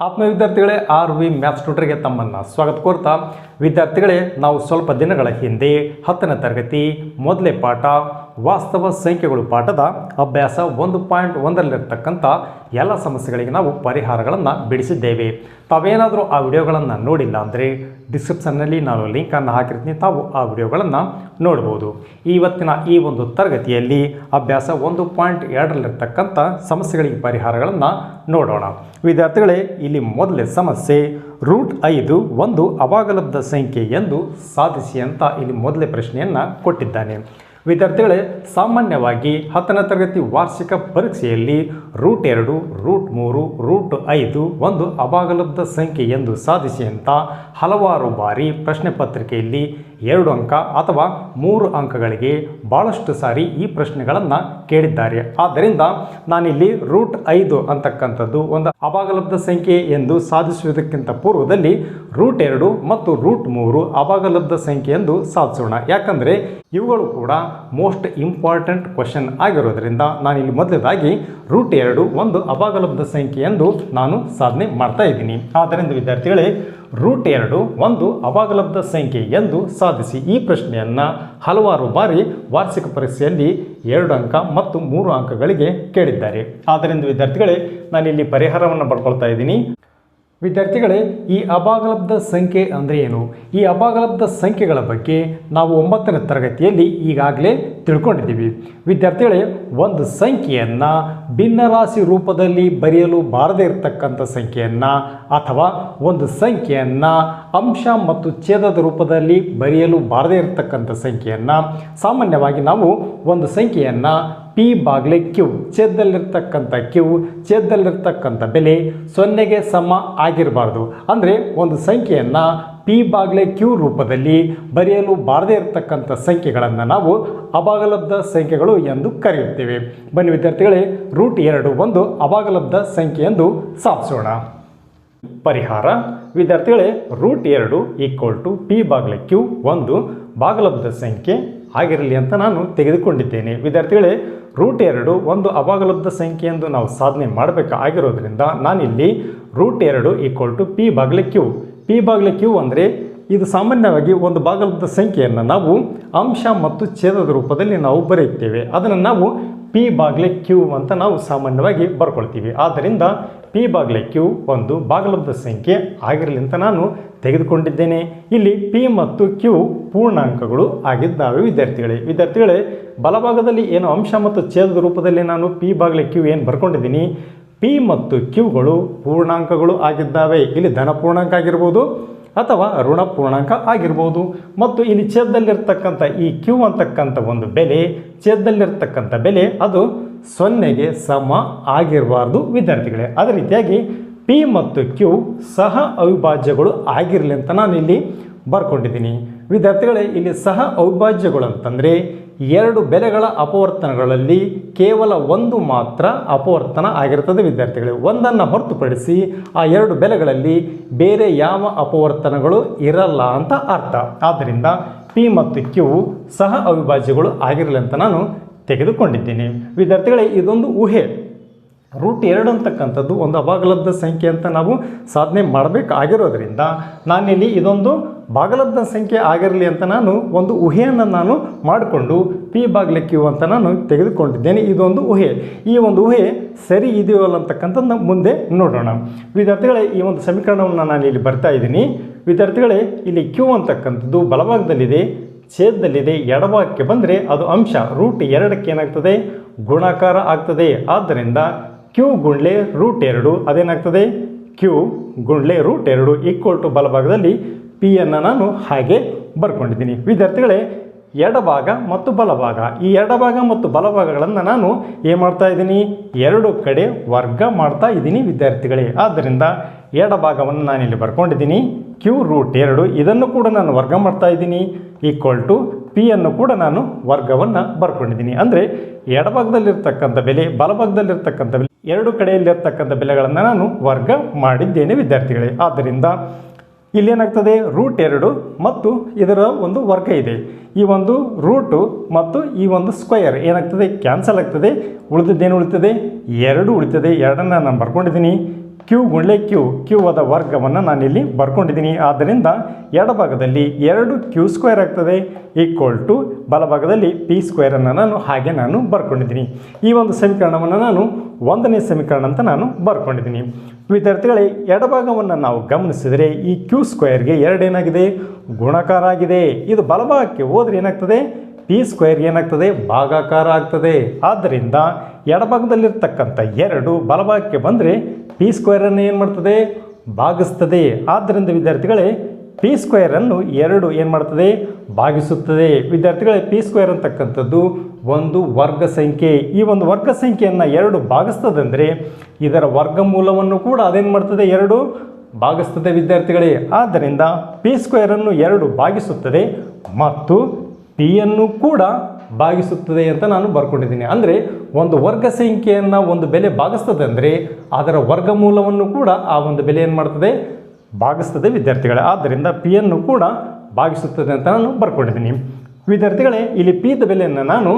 ಆತ್ಮ ವಿದ್ಯಾರ್ಥಿಗಳೇ R V maths ಟ್ಯೂಟರ್ಗೆ ತಮ್ಮನ್ನು ಸ್ವಾಗತ ಕೋರ್ತಾ, ವಿದ್ಯಾರ್ಥಿಗಳೇ, ನಾವು ಸ್ವಲ್ಪ ದಿನಗಳ ಹಿಂದೆ ಹತ್ತನೇ ತರಗತಿ, ಮೊದಲೇ ಪಾಠ ವಾಸ್ತವ ಸಂಖ್ಯೆಗಳು ಪಾಠದ ಅಭ್ಯಾಸ ಒಂದು ಪಾಯಿಂಟ್ ಒಂದರಲ್ಲಿರ್ತಕ್ಕಂಥ ಎಲ್ಲ ಸಮಸ್ಯೆಗಳಿಗೆ ನಾವು ಪರಿಹಾರಗಳನ್ನು ಬಿಡಿಸಿದ್ದೇವೆ. ತಾವೇನಾದರೂ ಆ ವಿಡಿಯೋಗಳನ್ನು ನೋಡಿಲ್ಲ ಅಂದರೆ ಡಿಸ್ಕ್ರಿಪ್ಷನ್ನಲ್ಲಿ ನಾನು ಲಿಂಕನ್ನು ಹಾಕಿರ್ತೀನಿ. ತಾವು ಆ ವಿಡಿಯೋಗಳನ್ನು ನೋಡ್ಬೋದು. ಇವತ್ತಿನ ಈ ಒಂದು ತರಗತಿಯಲ್ಲಿ ಅಭ್ಯಾಸ ಒಂದು ಪಾಯಿಂಟ್ ಎರಡರಲ್ಲಿರ್ತಕ್ಕಂಥ ಸಮಸ್ಯೆಗಳಿಗೆ ಪರಿಹಾರಗಳನ್ನು ನೋಡೋಣ. ವಿದ್ಯಾರ್ಥಿಗಳೇ, ಇಲ್ಲಿ ಮೊದಲೇ ಸಮಸ್ಯೆ ರೂಟ್ ಐದು ಒಂದು ಅವಾಗಲಬ್ಧ ಸಂಖ್ಯೆ ಎಂದು ಸಾಧಿಸಿ ಅಂತ ಇಲ್ಲಿ ಮೊದಲೇ ಪ್ರಶ್ನೆಯನ್ನು ಕೊಟ್ಟಿದ್ದಾನೆ. ವಿದ್ಯಾರ್ಥಿಗಳೇ, ಸಾಮಾನ್ಯವಾಗಿ ಹತ್ತನೇ ತರಗತಿ ವಾರ್ಷಿಕ ಪರೀಕ್ಷೆಯಲ್ಲಿ ರೂಟ್ ಎರಡು, ರೂಟ್ ಮೂರು, ರೂಟ್ ಐದು ಒಂದು ಅಭಾಗಲಬ್ಧ ಸಂಖ್ಯೆ ಎಂದು ಸಾಧಿಸಿ ಅಂತ ಹಲವಾರು ಬಾರಿ ಪ್ರಶ್ನೆ ಪತ್ರಿಕೆಯಲ್ಲಿ ಎರಡು ಅಂಕ ಅಥವಾ ಮೂರು ಅಂಕಗಳಿಗೆ ಭಾಳಷ್ಟು ಸಾರಿ ಈ ಪ್ರಶ್ನೆಗಳನ್ನು ಕೇಳಿದ್ದಾರೆ. ಆದ್ದರಿಂದ ನಾನಿಲ್ಲಿ ರೂಟ್ ಐದು ಅಂತಕ್ಕಂಥದ್ದು ಒಂದು ಅಭಾಗಲಬ್ಧ ಸಂಖ್ಯೆ ಎಂದು ಸಾಧಿಸುವುದಕ್ಕಿಂತ ಪೂರ್ವದಲ್ಲಿ ರೂಟ್ ಎರಡು ಮತ್ತು ರೂಟ್ ಮೂರು ಅಭಾಗಲಬ್ಧ ಸಂಖ್ಯೆ ಎಂದು ಸಾಧಿಸೋಣ. ಯಾಕಂದರೆ ಇವುಗಳು ಕೂಡ ಮೋಸ್ಟ್ ಇಂಪಾರ್ಟೆಂಟ್ ಕ್ವಶನ್ ಆಗಿರೋದರಿಂದ ನಾನಿಲ್ಲಿ ಮೊದಲದಾಗಿ ರೂಟ್ ಎರಡು ಒಂದು ಅಭಾಗಲಬ್ಧ ಸಂಖ್ಯೆ ಎಂದು ನಾನು ಸಾಧನೆ ಮಾಡ್ತಾ ಇದ್ದೀನಿ. ಆದ್ದರಿಂದ ವಿದ್ಯಾರ್ಥಿಗಳೇ ರೂಟ್ ಎರಡು ಒಂದು ಅವಾಗಲಬ್ಧ ಸಂಖ್ಯೆ ಎಂದು ಸಾಧಿಸಿ ಈ ಪ್ರಶ್ನೆಯನ್ನು ಹಲವಾರು ಬಾರಿ ವಾರ್ಷಿಕ ಪರೀಕ್ಷೆಯಲ್ಲಿ ಎರಡು ಅಂಕ ಮತ್ತು ಮೂರು ಅಂಕಗಳಿಗೆ ಕೇಳಿದ್ದಾರೆ. ಆದ್ದರಿಂದ ವಿದ್ಯಾರ್ಥಿಗಳೇ, ನಾನಿಲ್ಲಿ ಪರಿಹಾರವನ್ನು ಪಡ್ಕೊಳ್ತಾ ಇದ್ದೀನಿ. ವಿದ್ಯಾರ್ಥಿಗಳೇ, ಈ ಅಭಾಗಲಬ್ಧ ಸಂಖ್ಯೆ ಅಂದರೆ ಏನು? ಈ ಅಭಾಗಲಬ್ಧ ಸಂಖ್ಯೆಗಳ ಬಗ್ಗೆ ನಾವು ಒಂಬತ್ತನೇ ತರಗತಿಯಲ್ಲಿ ಈಗಾಗಲೇ ತಿಳ್ಕೊಂಡಿದ್ದೀವಿ. ವಿದ್ಯಾರ್ಥಿಗಳೇ, ಒಂದು ಸಂಖ್ಯೆಯನ್ನು ಭಿನ್ನರಾಶಿ ರೂಪದಲ್ಲಿ ಬರೆಯಲು ಬಾರದೇ ಇರತಕ್ಕಂಥ ಸಂಖ್ಯೆಯನ್ನು ಅಥವಾ ಒಂದು ಸಂಖ್ಯೆಯನ್ನು ಅಂಶ ಮತ್ತು ಛೇದದ ರೂಪದಲ್ಲಿ ಬರೆಯಲು ಬಾರದೇ ಇರತಕ್ಕಂಥ ಸಂಖ್ಯೆಯನ್ನು, ಸಾಮಾನ್ಯವಾಗಿ ನಾವು ಒಂದು ಸಂಖ್ಯೆಯನ್ನು ಪಿ ಬಾಗ್ಲೆ ಕ್ಯೂ, ಛೇದದಲ್ಲಿರ್ತಕ್ಕಂಥ ಕ್ಯೂ, ಛೇದದಲ್ಲಿರ್ತಕ್ಕಂಥ ಬೆಲೆ ಸೊನ್ನೆಗೆ ಸಮ ಆಗಿರಬಾರ್ದು. ಅಂದರೆ ಒಂದು ಸಂಖ್ಯೆಯನ್ನು ಪಿ ಬಾಗ್ಲೆ ಕ್ಯೂ ರೂಪದಲ್ಲಿ ಬರೆಯಲು ಬಾರದೇ ಇರತಕ್ಕಂಥ ಸಂಖ್ಯೆಗಳನ್ನು ನಾವು ಅಭಾಗಲಬ್ಧ ಸಂಖ್ಯೆಗಳು ಎಂದು ಕರೆಯುತ್ತೇವೆ. ಬನ್ನಿ ವಿದ್ಯಾರ್ಥಿಗಳೇ, ರೂಟ್ ಎರಡು ಒಂದು ಅಭಾಗಲಬ್ಧ ಸಂಖ್ಯೆ ಎಂದು ಸಾಧಿಸೋಣ. ಪರಿಹಾರ, ವಿದ್ಯಾರ್ಥಿಗಳೇ, ರೂಟ್ ಎರಡು ಈಕ್ವಲ್ ಟು ಪಿ ಬಾಗ್ಲೆ ಕ್ಯೂ ಒಂದು ಭಾಗಲಬ್ಧ ಸಂಖ್ಯೆ ಆಗಿರಲಿ ಅಂತ ನಾನು ತೆಗೆದುಕೊಂಡಿದ್ದೇನೆ. ವಿದ್ಯಾರ್ಥಿಗಳೇ, ರೂಟ್ ಎರಡು ಒಂದು ಅಭಾಗಲಬ್ಧ ಸಂಖ್ಯೆ ಎಂದು ನಾವು ಸಾಧನೆ ಮಾಡಬೇಕಾಗಿರೋದ್ರಿಂದ ನಾನಿಲ್ಲಿ ರೂಟ್ ಎರಡು ಈಕ್ವಲ್ ಟು ಪಿ ಬಾಗ್ಲೆ ಕ್ಯೂ ಪಿ ಬಾಗ್ಲೆ ಕ್ಯೂ ಅಂದರೆ ಇದು ಸಾಮಾನ್ಯವಾಗಿ ಒಂದು ಬಾಗಲದ ಸಂಖ್ಯೆಯನ್ನು ನಾವು ಅಂಶ ಮತ್ತು ಛೇದದ ರೂಪದಲ್ಲಿ ನಾವು ಬರೆಯುತ್ತೇವೆ. ಅದನ್ನು ನಾವು ಪಿ ಬಾಗಿಲೆ ಕ್ಯೂ ಅಂತ ನಾವು ಸಾಮಾನ್ಯವಾಗಿ ಬರ್ಕೊಳ್ತೀವಿ. ಆದ್ದರಿಂದ ಪಿ ಬಾಗಿಲೆ ಕ್ಯೂ ಒಂದು ಭಾಗಲಬ್ಧ ಸಂಖ್ಯೆ ಆಗಿರಲಿ ಅಂತ ನಾನು ತೆಗೆದುಕೊಂಡಿದ್ದೇನೆ. ಇಲ್ಲಿ ಪಿ ಮತ್ತು ಕ್ಯೂ ಪೂರ್ಣಾಂಕಗಳು ಆಗಿದ್ದಾವೆ ವಿದ್ಯಾರ್ಥಿಗಳೇ. ವಿದ್ಯಾರ್ಥಿಗಳೇ, ಬಲಭಾಗದಲ್ಲಿ ಏನು ಅಂಶ ಮತ್ತು ಛೇದದ ರೂಪದಲ್ಲಿ ನಾನು ಪಿ ಬಾಗಿಲೆ ಕ್ಯೂ ಏನು ಬರ್ಕೊಂಡಿದ್ದೀನಿ? ಪಿ ಮತ್ತು ಕ್ಯೂಗಳು ಪೂರ್ಣಾಂಕಗಳು ಆಗಿದ್ದಾವೆ. ಇಲ್ಲಿ ಧನ ಪೂರ್ಣಾಂಕ ಆಗಿರ್ಬೋದು ಅಥವಾ ಋಣ ಪೂರ್ಣಾಂಕ ಆಗಿರ್ಬೋದು. ಮತ್ತು ಇಲ್ಲಿ ಛೇದದಲ್ಲಿರ್ತಕ್ಕಂಥ ಈ ಕ್ಯೂ ಅಂತಕ್ಕಂಥ ಒಂದು ಬೆಲೆ, ಛೇದದಲ್ಲಿರ್ತಕ್ಕಂಥ ಬೆಲೆ ಅದು ಸೊನ್ನೆಗೆ ಸಮ ಆಗಿರಬಾರ್ದು ವಿದ್ಯಾರ್ಥಿಗಳೇ. ಅದೇ ರೀತಿಯಾಗಿ ಪಿ ಮತ್ತು ಕ್ಯೂ ಸಹ ಅವಿಭಾಜ್ಯಗಳು ಆಗಿರಲಿ ಅಂತ ನಾನು ಇಲ್ಲಿ ಬರ್ಕೊಂಡಿದ್ದೀನಿ. ವಿದ್ಯಾರ್ಥಿಗಳೇ, ಇಲ್ಲಿ ಸಹ ಅವಿಭಾಜ್ಯಗಳು ಅಂತಂದರೆ ಎರಡು ಬೆಲೆಗಳ ಅಪವರ್ತನಗಳಲ್ಲಿ ಕೇವಲ ಒಂದು ಮಾತ್ರ ಅಪವರ್ತನ ಆಗಿರುತ್ತದೆ ವಿದ್ಯಾರ್ಥಿಗಳೇ. ಒಂದನ್ನು ಹೊರತುಪಡಿಸಿ ಆ ಎರಡು ಬೆಲೆಗಳಲ್ಲಿ ಬೇರೆ ಯಾವ ಅಪವರ್ತನಗಳು ಇರಲ್ಲ ಅಂತ ಅರ್ಥ. ಆದ್ದರಿಂದ ಪಿ ಮತ್ತು ಕ್ಯೂ ಸಹ ಅವಿಭಾಜ್ಯಗಳು ಆಗಿರಲಿ ಅಂತ ನಾನು ತೆಗೆದುಕೊಂಡಿದ್ದೀನಿ. ವಿದ್ಯಾರ್ಥಿಗಳೇ, ಇದೊಂದು ಊಹೆ. ರೂಟ್ ಎರಡು ಅಂತಕ್ಕಂಥದ್ದು ಒಂದು ಅಭಾಗಲಬ್ಧ ಸಂಖ್ಯೆ ಅಂತ ನಾವು ಸಾಧನೆ ಮಾಡಬೇಕಾಗಿರೋದ್ರಿಂದ ನಾನಿಲ್ಲಿ ಇದೊಂದು ಭಾಗಲಬ್ಧ ಸಂಖ್ಯೆ ಆಗಿರಲಿ ಅಂತ ನಾನು ಒಂದು ಊಹೆಯನ್ನು ನಾನು ಮಾಡಿಕೊಂಡು ಪಿ ಬಾಗಿಲ ಕ್ಯೂ ಅಂತ ನಾನು ತೆಗೆದುಕೊಂಡಿದ್ದೇನೆ. ಇದೊಂದು ಊಹೆ. ಈ ಒಂದು ಊಹೆ ಸರಿ ಇದೆಯಲ್ಲ ಅಂತಕ್ಕಂಥದ್ದು ಮುಂದೆ ನೋಡೋಣ. ವಿದ್ಯಾರ್ಥಿಗಳೇ, ಈ ಒಂದು ಸಮೀಕರಣವನ್ನು ನಾನು ಇಲ್ಲಿ ಬರ್ತಾ ಇದ್ದೀನಿ. ವಿದ್ಯಾರ್ಥಿಗಳೇ, ಇಲ್ಲಿ ಕ್ಯೂ ಅಂತಕ್ಕಂಥದ್ದು ಬಲಭಾಗದಲ್ಲಿದೆ, ಛೇದದಲ್ಲಿದೆ, ಎಡಭಾಗಕ್ಕೆ ಬಂದರೆ ಅದು ಅಂಶ ರೂಟ್ ಎರಡಕ್ಕೆ ಏನಾಗ್ತದೆ ಗುಣಾಕಾರ ಆಗ್ತದೆ. ಆದ್ದರಿಂದ ಕ್ಯೂ ಗುಂಡ್ಲೆ ರೂಟ್ ಎರಡು ಅದೇನಾಗ್ತದೆ? ಕ್ಯೂ ಗುಂಡ್ಲೆ ರೂಟ್ ಎರಡು ಈಕ್ವಲ್ ಟು ಬಲಭಾಗದಲ್ಲಿ ಪಿಯನ್ನು ನಾನು ಹಾಗೆ ಬರ್ಕೊಂಡಿದ್ದೀನಿ. ವಿದ್ಯಾರ್ಥಿಗಳೇ, ಎಡಭಾಗ ಮತ್ತು ಬಲಭಾಗ. ಈ ಎಡಭಾಗ ಮತ್ತು ಬಲಭಾಗಗಳನ್ನು ನಾನು ಏನು ಮಾಡ್ತಾ ಇದ್ದೀನಿ? ಎರಡು ಕಡೆ ವರ್ಗ ಮಾಡ್ತಾ ಇದ್ದೀನಿ ವಿದ್ಯಾರ್ಥಿಗಳೇ. ಆದ್ದರಿಂದ ಎಡಭಾಗವನ್ನು ನಾನಿಲ್ಲಿ ಬರ್ಕೊಂಡಿದ್ದೀನಿ. ಕ್ಯೂ ರೂಟ್ ಎರಡು, ಇದನ್ನು ಕೂಡ ನಾನು ವರ್ಗ ಮಾಡ್ತಾ ಇದ್ದೀನಿ. ಈಕ್ವಲ್ ಟು ಪಿಯನ್ನು ಕೂಡ ನಾನು ವರ್ಗವನ್ನು ಬರ್ಕೊಂಡಿದ್ದೀನಿ. ಅಂದರೆ ಎಡಭಾಗದಲ್ಲಿರ್ತಕ್ಕಂಥ ಬೆಲೆ, ಬಲಭಾಗದಲ್ಲಿರ್ತಕ್ಕಂಥ ಬೆಲೆ ಎರಡು ಕಡೆಯಲ್ಲಿರ್ತಕ್ಕಂಥ ಬೆಲೆಗಳನ್ನು ನಾನು ವರ್ಗ ಮಾಡಿದ್ದೇನೆ, ವಿದ್ಯಾರ್ಥಿಗಳೇ. ಆದ್ದರಿಂದ ಇಲ್ಲೇನಾಗ್ತದೆ? ರೂಟ್ ಎರಡು ಮತ್ತು ಇದರ ಒಂದು ವರ್ಗ ಇದೆ. ಈ ಒಂದು ರೂಟು ಮತ್ತು ಈ ಒಂದು ಸ್ಕ್ವಯರ್ ಏನಾಗ್ತದೆ? ಕ್ಯಾನ್ಸಲ್ ಆಗ್ತದೆ. ಉಳಿದದ್ದೇನು ಉಳಿತದೆ? ಎರಡು ಉಳಿತದೆ. ಎರಡನ್ನು ನಾನು ಬರ್ಕೊಂಡಿದ್ದೀನಿ. ಕ್ಯೂ ಗುಂಡ್ಲೆ ಕ್ಯೂ ಕ್ಯೂ ಆದ ವರ್ಗವನ್ನು ನಾನಿಲ್ಲಿ ಬರ್ಕೊಂಡಿದ್ದೀನಿ. ಆದ್ದರಿಂದ ಎಡಭಾಗದಲ್ಲಿ ಎರಡು ಕ್ಯೂ ಸ್ಕ್ವೇರ್ ಆಗ್ತದೆ, ಈಕ್ವಲ್ ಟು ಬಲಭಾಗದಲ್ಲಿ ಪಿ ಸ್ಕ್ವೇರನ್ನು ನಾನು ಹಾಗೆ ನಾನು ಬರ್ಕೊಂಡಿದ್ದೀನಿ. ಈ ಒಂದು ಸಮೀಕರಣವನ್ನು ನಾನು ಒಂದನೇ ಸಮೀಕರಣ ಅಂತ ನಾನು ಬರ್ಕೊಂಡಿದ್ದೀನಿ. ವಿದ್ಯಾರ್ಥಿಗಳೇ, ಎಡಭಾಗವನ್ನು ನಾವು ಗಮನಿಸಿದರೆ ಈ ಕ್ಯೂ ಸ್ಕ್ವೇರ್ಗೆ ಎರಡೇನಾಗಿದೆ? ಗುಣಕಾರ ಆಗಿದೆ. ಇದು ಬಲಭಾಗಕ್ಕೆ ಹೋದರೆ ಏನಾಗ್ತದೆ? ಪಿ ಸ್ಕ್ವೇರ್ ಏನಾಗ್ತದೆ? ಭಾಗಾಕಾರ ಆಗ್ತದೆ. ಆದ್ದರಿಂದ ಎಡಭಾಗದಲ್ಲಿರ್ತಕ್ಕಂಥ ಎರಡು ಬಲಭಾಗಕ್ಕೆ ಬಂದರೆ ಪಿ ಸ್ಕ್ವೇರನ್ನು ಏನು ಮಾಡ್ತದೆ? ಭಾಗಿಸ್ತದೆ. ಆದ್ದರಿಂದ ವಿದ್ಯಾರ್ಥಿಗಳೇ, ಪಿ ಸ್ಕ್ವೇರನ್ನು ಎರಡು ಏನು ಮಾಡ್ತದೆ? ಭಾಗಿಸುತ್ತದೆ. ವಿದ್ಯಾರ್ಥಿಗಳೇ, ಪಿ ಸ್ಕ್ವೇರ್ ಅಂತಕ್ಕಂಥದ್ದು ಒಂದು ವರ್ಗ ಸಂಖ್ಯೆ. ಈ ಒಂದು ವರ್ಗ ಸಂಖ್ಯೆಯನ್ನು ಎರಡು ಭಾಗಿಸ್ತದೆ ಇದರ ವರ್ಗಮೂಲವನ್ನು ಕೂಡ ಅದೇನು ಮಾಡ್ತದೆ? ಎರಡು ಭಾಗಿಸ್ತದೆ ವಿದ್ಯಾರ್ಥಿಗಳೇ. ಆದ್ದರಿಂದ ಪಿ ಸ್ಕ್ವೇರನ್ನು ಎರಡು ಭಾಗಿಸುತ್ತದೆ ಮತ್ತು ಪಿಯನ್ನು ಕೂಡ ಭಾಗಿಸುತ್ತದೆ ಅಂತ ನಾನು ಬರ್ಕೊಂಡಿದ್ದೀನಿ. ಅಂದರೆ ಒಂದು ವರ್ಗ ಸಂಖ್ಯೆಯನ್ನು ಒಂದು ಬೆಲೆ ಭಾಗಿಸ್ತದೆ ಅಂದರೆ ಅದರ ವರ್ಗಮೂಲವನ್ನು ಕೂಡ ಆ ಒಂದು ಬೆಲೆ ಏನು ಮಾಡ್ತದೆ? ಭಾಗಿಸ್ತದೆ ವಿದ್ಯಾರ್ಥಿಗಳೇ. ಆದ್ದರಿಂದ ಪಿಯನ್ನು ಕೂಡ ಭಾಗಿಸುತ್ತದೆ ಅಂತ ನಾನು ಬರ್ಕೊಂಡಿದ್ದೀನಿ. ವಿದ್ಯಾರ್ಥಿಗಳೇ, ಇಲ್ಲಿ ಪಿದ ಬೆಲೆಯನ್ನು ನಾನು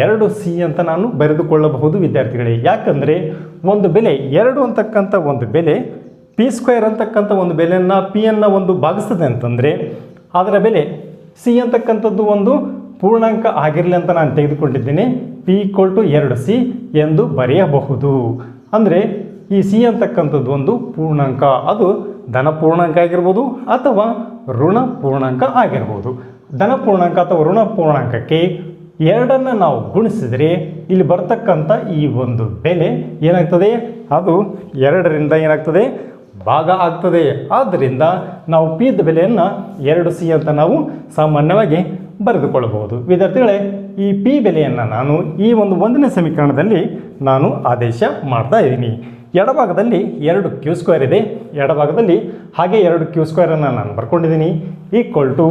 ಎರಡು ಸಿ ಅಂತ ನಾನು ಬರೆದುಕೊಳ್ಳಬಹುದು ವಿದ್ಯಾರ್ಥಿಗಳೇ. ಯಾಕಂದರೆ ಒಂದು ಬೆಲೆ ಎರಡು ಅಂತಕ್ಕಂಥ ಒಂದು ಬೆಲೆ ಪಿ ಸ್ಕ್ವೇರ್ ಅಂತಕ್ಕಂಥ ಒಂದು ಬೆಲೆಯನ್ನು ಪಿಯನ್ನು ಒಂದು ಭಾಗಿಸ್ತದೆ ಅಂತಂದರೆ ಅದರ ಬೆಲೆ ಸಿ ಅಂತಕ್ಕಂಥದ್ದು ಒಂದು ಪೂರ್ಣಾಂಕ ಆಗಿರಲಿ ಅಂತ ನಾನು ತೆಗೆದುಕೊಂಡಿದ್ದೀನಿ. ಪಿ ಈಕ್ವಲ್ ಟು ಎರಡು ಸಿ ಎಂದು ಬರೆಯಬಹುದು. ಅಂದರೆ ಈ ಸಿ ಅಂತಕ್ಕಂಥದ್ದು ಒಂದು ಪೂರ್ಣಾಂಕ. ಅದು ಧನ ಪೂರ್ಣಾಂಕ ಆಗಿರ್ಬೋದು ಅಥವಾ ಋಣ ಪೂರ್ಣಾಂಕ ಆಗಿರ್ಬೋದು. ಧನ ಪೂರ್ಣಾಂಕ ಅಥವಾ ಋಣ ಪೂರ್ಣಾಂಕಕ್ಕೆ ಎರಡನ್ನು ನಾವು ಗುಣಿಸಿದರೆ ಇಲ್ಲಿ ಬರ್ತಕ್ಕಂಥ ಈ ಒಂದು ಬೆಲೆ ಏನಾಗ್ತದೆ? ಅದು ಎರಡರಿಂದ ಏನಾಗ್ತದೆ? ಭಾಗ ಆಗ್ತದೆ. ಆದ್ದರಿಂದ ನಾವು ಪಿದ ಬೆಲೆಯನ್ನು ಎರಡು ಸಿ ಅಂತ ನಾವು ಸಾಮಾನ್ಯವಾಗಿ ಬರೆದುಕೊಳ್ಳಬಹುದು. ವಿದ್ಯಾರ್ಥಿಗಳೇ, ಈ ಪಿ ಬೆಲೆಯನ್ನು ನಾನು ಈ ಒಂದು ಒಂದನೇ ಸಮೀಕರಣದಲ್ಲಿ ನಾನು ಆದೇಶ ಮಾಡ್ತಾ ಇದ್ದೀನಿ. ಎಡಭಾಗದಲ್ಲಿ ಎರಡು ಕ್ಯೂ ಸ್ಕ್ವೇರ್ ಇದೆ. ಎಡಭಾಗದಲ್ಲಿ ಹಾಗೆ ಎರಡು ಕ್ಯೂ ಸ್ಕ್ವೇರನ್ನು ನಾನು ಬರ್ಕೊಂಡಿದ್ದೀನಿ. ಈಕ್ವಲ್ ಟು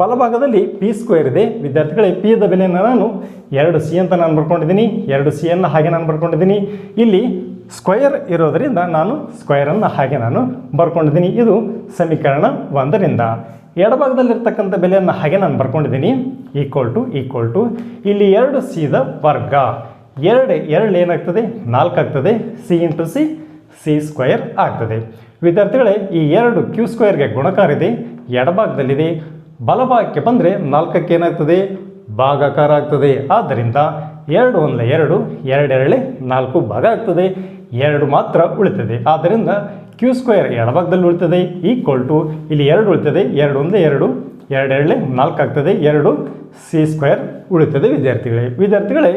ಬಲಭಾಗದಲ್ಲಿ ಪಿ ಸ್ಕ್ವೇರ್ ಇದೆ. ವಿದ್ಯಾರ್ಥಿಗಳೇ ಪಿ ದ ಬೆಲೆಯನ್ನು ನಾನು ಎರಡು ಸಿ ಅಂತ ನಾನು ಬರ್ಕೊಂಡಿದ್ದೀನಿ. ಎರಡು ಸಿಯನ್ನು ಹಾಗೆ ನಾನು ಬರ್ಕೊಂಡಿದ್ದೀನಿ. ಇಲ್ಲಿ ಸ್ಕ್ವೇರ್ ಇರೋದರಿಂದ ನಾನು ಸ್ಕ್ವೇರನ್ನು ಹಾಗೆ ನಾನು ಬರ್ಕೊಂಡಿದ್ದೀನಿ. ಇದು ಸಮೀಕರಣ ಒಂದರಿಂದ. ಎಡಭಾಗದಲ್ಲಿರ್ತಕ್ಕಂಥ ಬೆಲೆಯನ್ನು ಹಾಗೆ ನಾನು ಬರ್ಕೊಂಡಿದ್ದೀನಿ. ಈಕ್ವಲ್ ಟು ಈಕ್ವಲ್ ಟು ಇಲ್ಲಿ ಎರಡು ಸಿದ ವರ್ಗ. ಎರಡು ಎರಡು ಏನಾಗ್ತದೆ? ನಾಲ್ಕು ಆಗ್ತದೆ. C into C C square ಆಗ್ತದೆ. ವಿದ್ಯಾರ್ಥಿಗಳೇ, ಈ ಎರಡು ಕ್ಯೂ ಸ್ಕ್ವೇರ್ಗೆ ಗುಣಕಾರ ಇದೆ. ಎಡಭಾಗದಲ್ಲಿದೆ. ಬಲಭಾಗಕ್ಕೆ ಬಂದರೆ ನಾಲ್ಕಕ್ಕೆ ಏನಾಗ್ತದೆ? ಭಾಗಾಕಾರ ಆಗ್ತದೆ. ಆದ್ದರಿಂದ ಎರಡು ಒಂದಲ ಎರಡು ಎರಡೆರಳೆ ನಾಲ್ಕು ಭಾಗ ಆಗ್ತದೆ. ಎರಡು ಮಾತ್ರ ಉಳಿತದೆ. ಆದ್ದರಿಂದ ಕ್ಯೂ ಸ್ಕ್ವೇರ್ ಎಡಭಾಗದಲ್ಲಿ ಉಳಿತದೆ ಈಕ್ವಲ್ ಟು ಇಲ್ಲಿ ಎರಡು ಉಳಿತದೆ, ಎರಡು ಒಂದೇ ಎರಡು ಎರಡೆರಳೆ ನಾಲ್ಕು ಆಗ್ತದೆ, ಎರಡು ಸಿ ಸ್ಕ್ವೇರ್ ಉಳಿತದೆ ವಿದ್ಯಾರ್ಥಿಗಳೇ. ವಿದ್ಯಾರ್ಥಿಗಳೇ,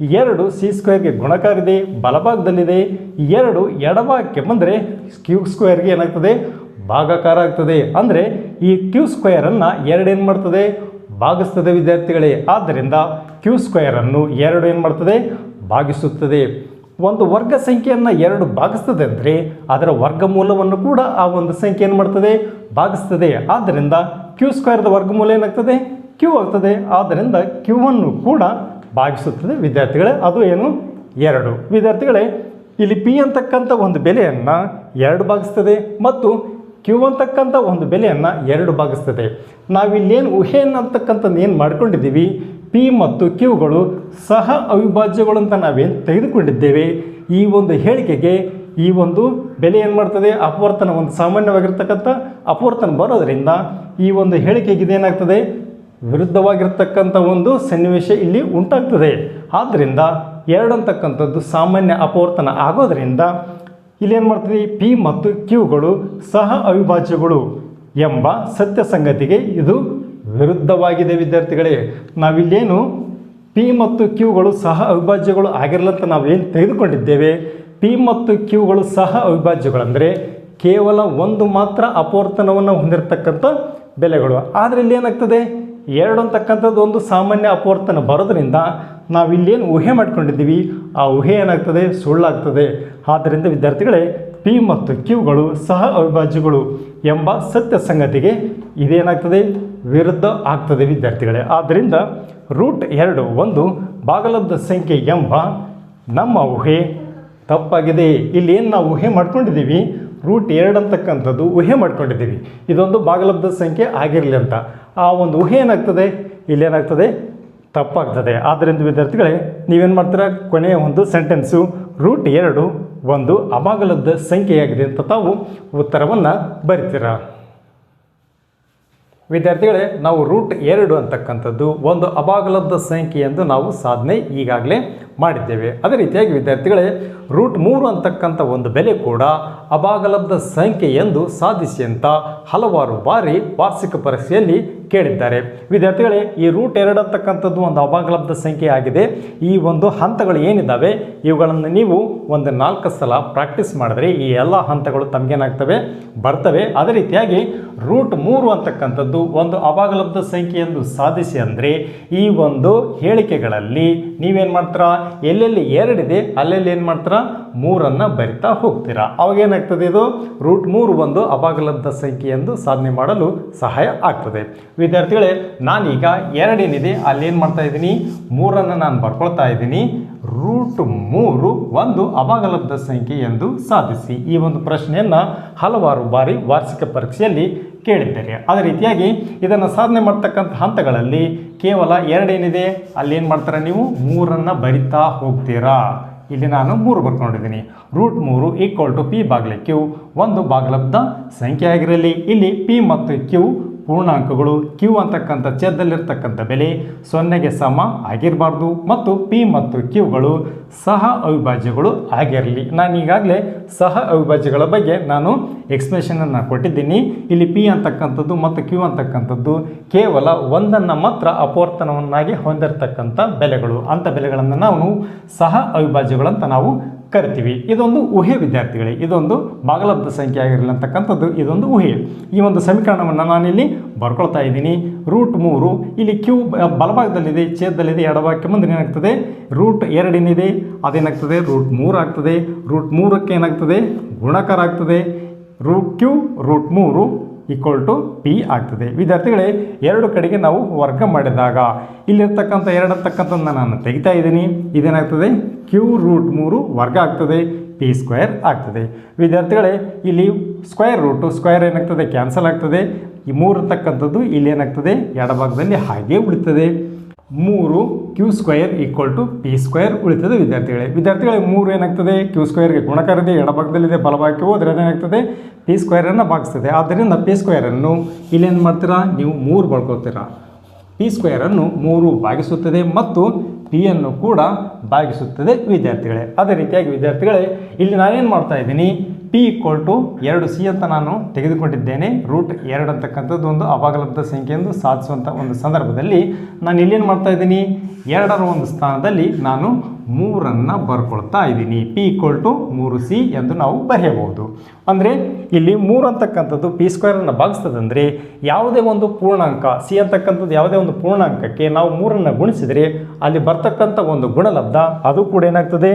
ಎರಡು ಸಿ ಸ್ಕ್ವೇರ್ಗೆ ಗುಣಕಾರ ಇದೆ ಬಲಭಾಗದಲ್ಲಿದೆ, ಎರಡು ಎಡಭಾಗಕ್ಕೆ ಬಂದರೆ ಕ್ಯೂ ಸ್ಕ್ವೇರ್ಗೆ ಏನಾಗ್ತದೆ? ಭಾಗಾಕಾರ ಆಗ್ತದೆ. ಅಂದರೆ ಈ ಕ್ಯೂ ಸ್ಕ್ವೇರನ್ನು ಎರಡು ಏನು ಮಾಡ್ತದೆ? ಭಾಗಿಸ್ತದೆ ವಿದ್ಯಾರ್ಥಿಗಳೇ. ಆದ್ದರಿಂದ ಕ್ಯೂ ಸ್ಕ್ವೇರನ್ನು ಎರಡು ಏನು ಮಾಡ್ತದೆ? ಭಾಗಿಸುತ್ತದೆ. ಒಂದು ವರ್ಗ ಸಂಖ್ಯೆಯನ್ನು ಎರಡು ಭಾಗಿಸ್ತದೆ ಅಂದರೆ ಅದರ ವರ್ಗಮೂಲವನ್ನು ಕೂಡ ಆ ಒಂದು ಸಂಖ್ಯೆ ಏನು ಮಾಡ್ತದೆ, ಭಾಗಿಸ್ತದೆ. ಆದ್ದರಿಂದ ಕ್ಯೂ ಸ್ಕ್ವೇರ್ದ ವರ್ಗಮೂಲ ಏನಾಗ್ತದೆ? ಕ್ಯೂ ಆಗ್ತದೆ. ಆದ್ದರಿಂದ ಕ್ಯೂವನ್ನು ಕೂಡ ಭಾಗಿಸುತ್ತದೆ ವಿದ್ಯಾರ್ಥಿಗಳೇ. ಅದು ಏನು? ಎರಡು. ವಿದ್ಯಾರ್ಥಿಗಳೇ, ಇಲ್ಲಿ ಪಿ ಅಂತಕ್ಕಂಥ ಒಂದು ಬೆಲೆಯನ್ನು ಎರಡು ಭಾಗಿಸ್ತದೆ ಮತ್ತು ಕ್ಯೂ ಅಂತಕ್ಕಂಥ ಒಂದು ಬೆಲೆಯನ್ನು ಎರಡು ಭಾಗಿಸ್ತದೆ. ನಾವಿಲ್ಲೇನು ಊಹೆಯನ್ನು ಅಂತಕ್ಕಂಥದ್ದು ಏನು ಮಾಡ್ಕೊಂಡಿದ್ದೀವಿ? ಪಿ ಮತ್ತು ಕ್ಯೂಗಳು ಸಹ ಅವಿಭಾಜ್ಯಗಳು ಅಂತ ನಾವೇನು ತೆಗೆದುಕೊಂಡಿದ್ದೇವೆ? ಈ ಒಂದು ಹೇಳಿಕೆಗೆ ಈ ಒಂದು ಬೆಲೆ ಏನು ಮಾಡ್ತದೆ? ಅಪವರ್ತನ ಒಂದು ಸಾಮಾನ್ಯವಾಗಿರ್ತಕ್ಕಂಥ ಅಪವರ್ತನ ಬರೋದರಿಂದ ಈ ಒಂದು ಹೇಳಿಕೆಗೆ ಇದೇನಾಗ್ತದೆ ವಿರುದ್ಧವಾಗಿರ್ತಕ್ಕಂಥ ಒಂದು ಸನ್ನಿವೇಶ ಇಲ್ಲಿ ಉಂಟಾಗ್ತದೆ. ಆದ್ದರಿಂದ ಎರಡು ಅಂತಕ್ಕಂಥದ್ದು ಸಾಮಾನ್ಯ ಅಪವರ್ತನ ಆಗೋದರಿಂದ ಇಲ್ಲೇನು ಮಾಡ್ತದೆ? ಪಿ ಮತ್ತು ಕ್ಯೂಗಳು ಸಹ ಅವಿಭಾಜ್ಯಗಳು ಎಂಬ ಸತ್ಯ ಸಂಗತಿಗೆ ಇದು ವಿರುದ್ಧವಾಗಿದೆ, ವಿದ್ಯಾರ್ಥಿಗಳೇ. ನಾವಿಲ್ಲೇನು ಪಿ ಮತ್ತು ಕ್ಯೂಗಳು ಸಹ ಅವಿಭಾಜ್ಯಗಳು ಆಗಿರಲಂತ ನಾವು ಏನು ತೆಗೆದುಕೊಂಡಿದ್ದೇವೆ? ಪಿ ಮತ್ತು ಕ್ಯೂಗಳು ಸಹ ಅವಿಭಾಜ್ಯಗಳಂದರೆ ಕೇವಲ ಒಂದು ಮಾತ್ರ ಅಪವರ್ತನವನ್ನು ಹೊಂದಿರತಕ್ಕಂಥ ಬೆಲೆಗಳು. ಆದರೆ ಇಲ್ಲಿ ಏನಾಗ್ತದೆ ಎರಡು ಅಂತಕ್ಕಂಥದ್ದು ಒಂದು ಸಾಮಾನ್ಯ ಅಪವರ್ತನ ಬರೋದ್ರಿಂದ ನಾವಿಲ್ಲೇನು ಊಹೆ ಮಾಡ್ಕೊಂಡಿದ್ದೀವಿ? ಆ ಊಹೆ ಏನಾಗ್ತದೆ? ಸುಳ್ಳಾಗ್ತದೆ. ಆದ್ದರಿಂದ ವಿದ್ಯಾರ್ಥಿಗಳೇ ಪಿ ಮತ್ತು ಕ್ಯೂಗಳು ಸಹ ಅವಿಭಾಜ್ಯಗಳು. ಎಂಬ ಸತ್ಯ ಸಂಗತಿಗೆ ಇದೇನಾಗ್ತದೆ? ವಿರುದ್ಧ ಆಗ್ತದೆ ವಿದ್ಯಾರ್ಥಿಗಳೇ. ಆದ್ದರಿಂದ ರೂಟ್ ಎರಡು ಒಂದು ಬಾಗಲಬ್ಧ ಸಂಖ್ಯೆ ಎಂಬ ನಮ್ಮ ಊಹೆ ತಪ್ಪಾಗಿದೆ. ಇಲ್ಲಿ ಏನು ನಾವು ಊಹೆ ಮಾಡ್ಕೊಂಡಿದ್ದೀವಿ? ರೂಟ್ ಎರಡು ಅಂತಕ್ಕಂಥದ್ದು ಊಹೆ ಮಾಡ್ಕೊಂಡಿದ್ದೀವಿ. ಇದೊಂದು ಭಾಗಲಬ್ಧ ಸಂಖ್ಯೆ ಆಗಿರಲಿ ಅಂತ. ಆ ಒಂದು ಊಹೆ ಏನಾಗ್ತದೆ? ಇಲ್ಲೇನಾಗ್ತದೆ ತಪ್ಪಾಗ್ತದೆ. ಆದ್ದರಿಂದ ವಿದ್ಯಾರ್ಥಿಗಳೇ, ನೀವೇನು ಮಾಡ್ತೀರಾ? ಕೊನೆಯ ಒಂದು ಸೆಂಟೆನ್ಸು ರೂಟ್ ಎರಡು ಒಂದು ಅಬಾಗಲದ ಸಂಖ್ಯೆಯಾಗಿದೆ ಅಂತ ತಾವು ಉತ್ತರವನ್ನು ಬರೀತೀರ? ವಿದ್ಯಾರ್ಥಿಗಳೇ, ನಾವು ರೂಟ್ ಎರಡು ಅಂತಕ್ಕಂಥದ್ದು ಒಂದು ಅಬಾಗಲದ ಸಂಖ್ಯೆ ಎಂದು ನಾವು ಸಾಧನೆ ಈಗಾಗಲೇ ಮಾಡಿದ್ದೇವೆ. ಅದೇ ರೀತಿಯಾಗಿ ವಿದ್ಯಾರ್ಥಿಗಳೇ, ರೂಟ್ ಮೂರು ಅಂತಕ್ಕಂಥ ಒಂದು ಬೆಲೆ ಕೂಡ ಅಬಾಗಲಬ್ಧ ಸಂಖ್ಯೆ ಎಂದು ಸಾಧಿಸಿ ಅಂತ ಹಲವಾರು ಬಾರಿ ವಾರ್ಷಿಕ ಪರೀಕ್ಷೆಯಲ್ಲಿ ಕೇಳಿದ್ದಾರೆ. ವಿದ್ಯಾರ್ಥಿಗಳೇ, ಈ ರೂಟ್ ಎರಡು ಅಂತಕ್ಕಂಥದ್ದು ಒಂದು ಅವಾಗಲಬ್ಧ ಸಂಖ್ಯೆ ಆಗಿದೆ. ಈ ಒಂದು ಹಂತಗಳು ಏನಿದ್ದಾವೆ? ಇವುಗಳನ್ನು ನೀವು ಒಂದು ನಾಲ್ಕು ಸಲ ಪ್ರಾಕ್ಟೀಸ್ ಮಾಡಿದ್ರೆ ಈ ಎಲ್ಲ ಹಂತಗಳು ತಮಗೇನಾಗ್ತವೆ? ಬರ್ತವೆ. ಅದೇ ರೀತಿಯಾಗಿ ರೂಟ್ ಮೂರು ಅಂತಕ್ಕಂಥದ್ದು ಒಂದು ಅವಾಗಲಬ್ಧ ಸಂಖ್ಯೆ ಎಂದು ಸಾಧಿಸಿ ಅಂದರೆ ಈ ಒಂದು ಹೇಳಿಕೆಗಳಲ್ಲಿ ನೀವೇನು ಮಾಡ್ತೀರಾ? ಎಲ್ಲೆಲ್ಲಿ ಎರಡಿದೆ ಅಲ್ಲೆಲ್ಲಿ ಏನು ಮಾಡ್ತೀರಾ? ಮೂರನ್ನು ಬರಿತಾ ಹೋಗ್ತೀರಾ? ಅವಾಗ ಏನಾಗ್ತದೆ ಇದು? ರೂಟ್ ಮೂರು ಒಂದು ಅಭಾಗಲಬ್ಧ ಸಂಖ್ಯೆ ಎಂದು ಸಾಧನೆ ಮಾಡಲು ಸಹಾಯ ಆಗ್ತದೆ. ವಿದ್ಯಾರ್ಥಿಗಳೇ, ನಾನೀಗ ಎರಡೇನಿದೆ ಅಲ್ಲೇನು ಮಾಡ್ತಾ ಇದ್ದೀನಿ? ಮೂರನ್ನು ನಾನು ಬರ್ಕೊಳ್ತಾ ಇದ್ದೀನಿ. ರೂಟ್ ಮೂರು ಒಂದು ಅಭಾಗಲಬ್ಧ ಸಂಖ್ಯೆ ಎಂದು ಸಾಧಿಸಿ. ಈ ಒಂದು ಪ್ರಶ್ನೆಯನ್ನು ಹಲವಾರು ಬಾರಿ ವಾರ್ಷಿಕ ಪರೀಕ್ಷೆಯಲ್ಲಿ ಕೇಳಿದ್ದೇನೆ ಅದೇ ರೀತಿಯಾಗಿ ಇದನ್ನು ಸಾಧನೆ ಮಾಡ್ತಕ್ಕಂಥ ಹಂತಗಳಲ್ಲಿ ಕೇವಲ ಎರಡೇನಿದೆ? ಅಲ್ಲೇನು ಮಾಡ್ತಾರೆ ನೀವು? ಮೂರನ್ನು ಬರಿತಾ ಹೋಗ್ತೀರಾ? ಇಲ್ಲಿ ನಾನು ಮೂರು ಬರ್ಕೊಂಡಿದ್ದೀನಿ. ರೂಟ್ ಮೂರು ಈಕ್ವಲ್ ಟು ಪಿ ಬಾಗಿಲ ಕ್ಯೂ. ಒಂದು ಬಾಗಲಬ್ಧ ಸಂಖ್ಯೆ ಆಗಿರಲಿ. ಇಲ್ಲಿ ಪಿ ಮತ್ತು ಕ್ಯೂ ಪೂರ್ಣಾಂಕಗಳು ಕ್ಯೂ ಅಂತಕ್ಕಂಥ ಛೇದದಲ್ಲಿರ್ತಕ್ಕಂಥ ಬೆಲೆ ಸೊನ್ನೆಗೆ ಸಮ ಆಗಿರಬಾರ್ದು ಮತ್ತು ಪಿ ಮತ್ತು ಕ್ಯೂಗಳು ಸಹ ಅವಿಭಾಜ್ಯಗಳು ಆಗಿರಲಿ. ನಾನು ಈಗಾಗಲೇ ಸಹ ಅವಿಭಾಜ್ಯಗಳ ಬಗ್ಗೆ ನಾನು ಎಕ್ಸ್ಪ್ಲೇಷನನ್ನು ಕೊಟ್ಟಿದ್ದೀನಿ. ಇಲ್ಲಿ ಪಿ ಅಂತಕ್ಕಂಥದ್ದು ಮತ್ತು ಕ್ಯೂ ಅಂತಕ್ಕಂಥದ್ದು ಕೇವಲ ಒಂದನ್ನು ಮಾತ್ರ ಅಪವರ್ತನವನ್ನಾಗಿ ಹೊಂದಿರತಕ್ಕಂಥ ಬೆಲೆಗಳು. ಅಂಥ ಬೆಲೆಗಳನ್ನು ನಾವು ಸಹ ಅವಿಭಾಜ್ಯಗಳಂತ ನಾವು ಕರಿತೀವಿ. ಇದೊಂದು ಊಹೆ ವಿದ್ಯಾರ್ಥಿಗಳೇ. ಇದೊಂದು ಬಾಗಲಬ್ಧ ಸಂಖ್ಯೆ ಆಗಿರಲಿ ಅಂತಕ್ಕಂಥದ್ದು ಇದೊಂದು ಊಹೆ. ಈ ಒಂದು ಸಮೀಕರಣವನ್ನು ನಾನಿಲ್ಲಿ ಬರ್ಕೊಳ್ತಾ ಇದ್ದೀನಿ. ರೂಟ್ ಮೂರು. ಇಲ್ಲಿ ಕ್ಯೂ ಬಲಭಾಗದಲ್ಲಿದೆ, ಛೇದದಲ್ಲಿದೆ, ಎಡಭಾಗಕ್ಕೆ ಮುಂದೆ ಏನಾಗ್ತದೆ? ರೂಟ್ ಎರಡೇನಿದೆ. ಅದೇನಾಗ್ತದೆ? ರೂಟ್ ಮೂರು ಆಗ್ತದೆ. ರೂಟ್ ಮೂರಕ್ಕೆ ಏನಾಗ್ತದೆ? ಗುಣಕಾರ ಆಗ್ತದೆ. ರೂಟ್ ಕ್ಯೂ, ರೂಟ್ ಮೂರು. ಈಕ್ವಲ್ ಟು ಪಿ ಆಗ್ತದೆ. ವಿದ್ಯಾರ್ಥಿಗಳೇ, ಎರಡು ಕಡೆಗೆ ನಾವು ವರ್ಗ ಮಾಡಿದಾಗ ಇಲ್ಲಿರ್ತಕ್ಕಂಥ ಎರಡು ಅಂತಕ್ಕಂಥದ್ದು ನಾನು ತೆಗಿತಾ ಇದ್ದೀನಿ. ಇದೇನಾಗ್ತದೆ? ಕ್ಯೂ ರೂಟ್ ಮೂರು ವರ್ಗ ಆಗ್ತದೆ ಪಿ ಸ್ಕ್ವೇರ್ ಆಗ್ತದೆ. ವಿದ್ಯಾರ್ಥಿಗಳೇ, ಇಲ್ಲಿ ಸ್ಕ್ವೇರ್ ರೂಟು ಸ್ಕ್ವೇರ್ ಏನಾಗ್ತದೆ? ಕ್ಯಾನ್ಸಲ್ ಆಗ್ತದೆ. ಈ ಮೂರು ಇರ್ತಕ್ಕಂಥದ್ದು ಇಲ್ಲಿ ಏನಾಗ್ತದೆ? ಎಡಭಾಗದಲ್ಲಿ ಹಾಗೆ ಉಳಿತದೆ. ಮೂರು q square equal to p square ಉಳಿತದೆ ವಿದ್ಯಾರ್ಥಿಗಳೇ. ವಿದ್ಯಾರ್ಥಿಗಳಿಗೆ ಮೂರು ಏನಾಗ್ತದೆ? ಕ್ಯೂ ಸ್ಕ್ವೇರ್ಗೆ ಗುಣಕಾರ ಇದೆ ಎಡಭಾಗದಲ್ಲಿದೆ, ಬಲಭಾಗಕ್ಕೆ ಹೋದರೆ ಏನಾಗ್ತದೆ ಪಿ ಸ್ಕ್ವೇರನ್ನು ಭಾಗಿಸ್ತದೆ. ಆದ್ದರಿಂದ ಪಿ ಸ್ಕ್ವೇರನ್ನು ಇಲ್ಲೇನು ಮಾಡ್ತೀರಾ? ನೀವು ಮೂರು ಬಳ್ಕೊಳ್ತೀರಾ. ಪಿ ಸ್ಕ್ವೇರನ್ನು ಮೂರು ಭಾಗಿಸುತ್ತದೆ ಮತ್ತು ಪಿಯನ್ನು ಕೂಡ ಭಾಗಿಸುತ್ತದೆ ವಿದ್ಯಾರ್ಥಿಗಳೇ. ಅದೇ ರೀತಿಯಾಗಿ ವಿದ್ಯಾರ್ಥಿಗಳೇ, ಇಲ್ಲಿ ನಾನೇನು ಮಾಡ್ತಾ ಇದ್ದೀನಿ? ಪಿ ಈಕ್ವಲ್ ಟು ಎರಡು ಸಿ ಅಂತ ನಾನು ತೆಗೆದುಕೊಂಡಿದ್ದೇನೆ ರೂಟ್ ಎರಡು ಅಂತಕ್ಕಂಥದ್ದು ಒಂದು ಸಂಖ್ಯೆ ಸಂಖ್ಯೆಯನ್ನು ಸಾಧಿಸುವಂಥ ಒಂದು ಸಂದರ್ಭದಲ್ಲಿ ನಾನು ಇಲ್ಲೇನು ಮಾಡ್ತಾ ಇದ್ದೀನಿ? ಎರಡರ ಒಂದು ಸ್ಥಾನದಲ್ಲಿ ನಾನು ಮೂರನ್ನು ಬರ್ಕೊಳ್ತಾ ಇದ್ದೀನಿ. ಪಿ ಈಕ್ವಲ್ ಟು ಮೂರು ಸಿ ಎಂದು ನಾವು ಬರೆಯಬಹುದು. ಅಂದರೆ ಇಲ್ಲಿ ಮೂರು ಅಂತಕ್ಕಂಥದ್ದು ಪಿ ಸ್ಕ್ವೇರನ್ನು ಭಾಗಿಸ್ತದಂದರೆ ಯಾವುದೇ ಒಂದು ಪೂರ್ಣಾಂಕ ಸಿ ಅಂತಕ್ಕಂಥದ್ದು ಯಾವುದೇ ಒಂದು ಪೂರ್ಣಾಂಕಕ್ಕೆ ನಾವು ಮೂರನ್ನು ಗುಣಿಸಿದರೆ ಅಲ್ಲಿ ಬರ್ತಕ್ಕಂಥ ಒಂದು ಗುಣಲಬ್ಧ ಅದು ಕೂಡ ಏನಾಗ್ತದೆ?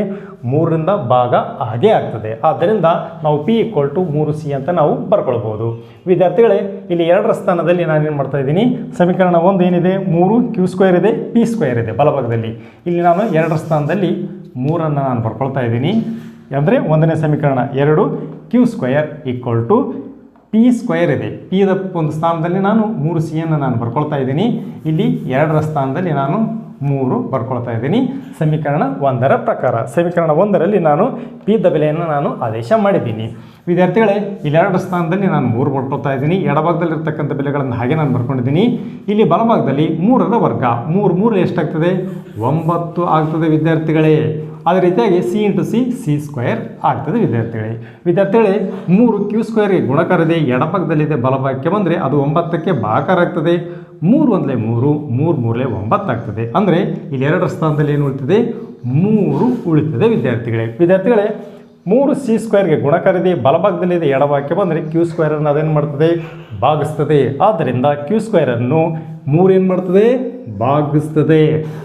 ಮೂರರಿಂದ ಭಾಗ ಹಾಗೆ ಆಗ್ತದೆ. ಆದ್ದರಿಂದ ನಾವು ಪಿ ಈಕ್ವಲ್ ಟು ಮೂರು ಸಿ ಅಂತ ನಾವು ಬರ್ಕೊಳ್ಬೋದು ವಿದ್ಯಾರ್ಥಿಗಳೇ, ಇಲ್ಲಿ ಎರಡರ ಸ್ಥಾನದಲ್ಲಿ ನಾನೇನು ಮಾಡ್ತಾ ಇದ್ದೀನಿ? ಸಮೀಕರಣ ಒಂದು ಏನಿದೆ? ಮೂರು ಕ್ಯೂ ಸ್ಕ್ವೇರ್ ಇದೆ ಪಿ ಸ್ಕ್ವೇರ್ ಇದೆ ಬಲಭಾಗದಲ್ಲಿ. ಇಲ್ಲಿ ನಾನು ಎರಡರ ಸ್ಥಾನದಲ್ಲಿ ಮೂರನ್ನು ನಾನು ಬರ್ಕೊಳ್ತಾ ಇದ್ದೀನಿ. ಅಂದರೆ ಒಂದನೇ ಸಮೀಕರಣ ಎರಡು q square equal to p square ಇದೆ. ಪಿದ ಒಂದು ಸ್ಥಾನದಲ್ಲಿ ನಾನು ಮೂರು ಸಿಯನ್ನು ನಾನು ಬರ್ಕೊಳ್ತಾ ಇದ್ದೀನಿ. ಇಲ್ಲಿ ಎರಡರ ಸ್ಥಾನದಲ್ಲಿ ನಾನು ಮೂರು ಬರ್ಕೊಳ್ತಾ ಇದ್ದೀನಿ. ಸಮೀಕರಣ ಒಂದರ ಪ್ರಕಾರ. ಸಮೀಕರಣ ಒಂದರಲ್ಲಿ ನಾನು ಪಿದ ಬೆಲೆಯನ್ನು ನಾನು ಆದೇಶ ಮಾಡಿದ್ದೀನಿ. ವಿದ್ಯಾರ್ಥಿಗಳೇ, ಇಲ್ಲಿ ಎರಡರ ಸ್ಥಾನದಲ್ಲಿ ನಾನು ಮೂರು ಬರ್ಕೊಳ್ತಾ ಇದ್ದೀನಿ. ಎಡಭಾಗದಲ್ಲಿರ್ತಕ್ಕಂಥ ಬೆಲೆಗಳನ್ನು ಹಾಗೆ ನಾನು ಬರ್ಕೊಂಡಿದ್ದೀನಿ. ಇಲ್ಲಿ ಬಲಭಾಗದಲ್ಲಿ ಮೂರರ ವರ್ಗ. ಮೂರು ಮೂರು ಎಷ್ಟಾಗ್ತದೆ? ಒಂಬತ್ತು ಆಗ್ತದೆ ವಿದ್ಯಾರ್ಥಿಗಳೇ. ಅದೇ ರೀತಿಯಾಗಿ c into c c square ಆಗ್ತದೆ ವಿದ್ಯಾರ್ಥಿಗಳೇ. ವಿದ್ಯಾರ್ಥಿಗಳೇ, ಮೂರು ಕ್ಯೂ ಸ್ಕ್ವೇರ್ಗೆ ಗುಣಕಾರದೆ. ಎಡಭಾಗದಲ್ಲಿದೆ ಬಲಭಾಗಕ್ಕೆ ಬಂದರೆ ಅದು ಒಂಬತ್ತಕ್ಕೆ ಭಾಕಾರ ಆಗ್ತದೆ. ಮೂರು ಒಂದಲೇ ಮೂರು ಮೂರು ಮೂರಲೇ ಒಂಬತ್ತಾಗ್ತದೆ ಅಂದರೆ ಇಲ್ಲಿ ಎರಡರ ಸ್ಥಾನದಲ್ಲಿ ಏನು ಉಳಿತದೆ? ಮೂರು ಉಳಿತದೆ ವಿದ್ಯಾರ್ಥಿಗಳೇ. ವಿದ್ಯಾರ್ಥಿಗಳೇ, ಮೂರು ಸಿ ಸ್ಕ್ವೇರ್ಗೆ ಗುಣಕಾರ ಇದೆ ಬಲಭಾಗದಲ್ಲಿದೆ ಎಡಭಾಗಕ್ಕೆ ಬಂದರೆ ಕ್ಯೂ ಸ್ಕ್ವೇರನ್ನು ಅದೇನು ಮಾಡ್ತದೆ? ಭಾಗಿಸ್ತದೆ. ಆದ್ದರಿಂದ ಕ್ಯೂ ಸ್ಕ್ವೇರನ್ನು ಏನು ಮಾಡ್ತದೆ? ಭಾಗಿಸ್ತದೆ.